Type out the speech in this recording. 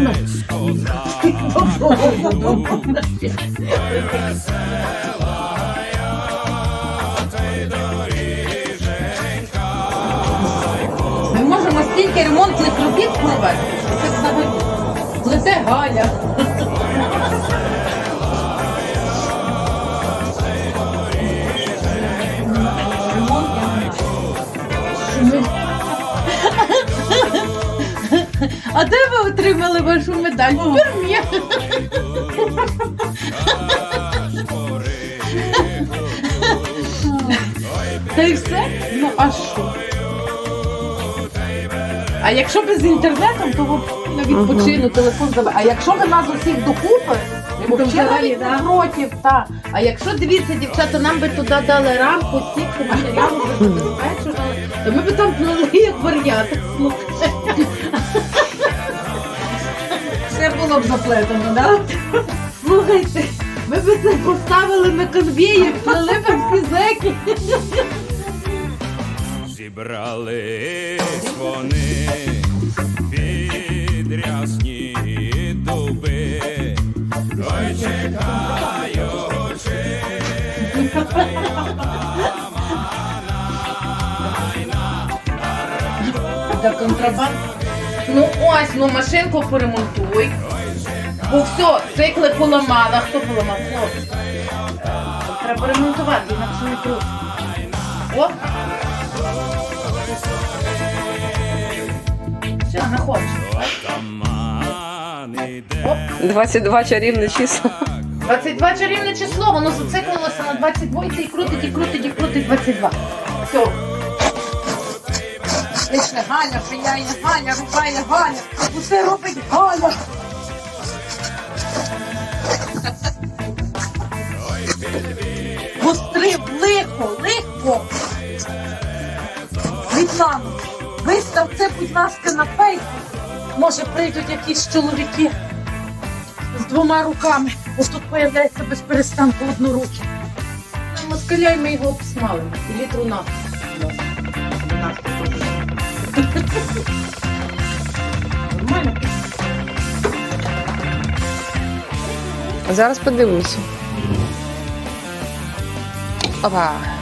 можна? Ми можемо стільки ремонтних робіт впливати, що це навіть плете Галя. А де ви отримали вашу медаль? В Пермі. Та й все? Ну а що? А якщо без інтернету, то ви на відпочину телефон забе. А якщо ви нас усіх докупи, То взагалі взагалі, да? проти, та. А якщо дивіться, дівчата, нам би туди дали рамку, стільки матеріалу би то ми б там плели як вар'яти. Слухайте. Було б заплетено, да? Слухайте, ми б це поставили на конвеєр, плели б всі зеки. Зібрались вони під рясні дуби, ой чекаючи, За контрабанд. Ну ось, ну машинку поремонтуй. Бо все, цикли поламала. Хто поламав? Хлопець. Треба ремонтувати, інакше не. О! Все, не хочу. отаман 22 чарівне число. 22 чарівне число, воно зациклилося на 22 і крутить, і крутить, і крутить 22. Все. Лише Галя, пияє Галя, рубає Галя, усе робить Галя. Будь ласка, на фейсбук. Може, прийдуть якісь чоловіки з двома руками. Ось тут появляється без перестанку однорукі. Москаляй ми його обсмалимо. І літру теж. Нормально? Зараз подивлюся. Опа.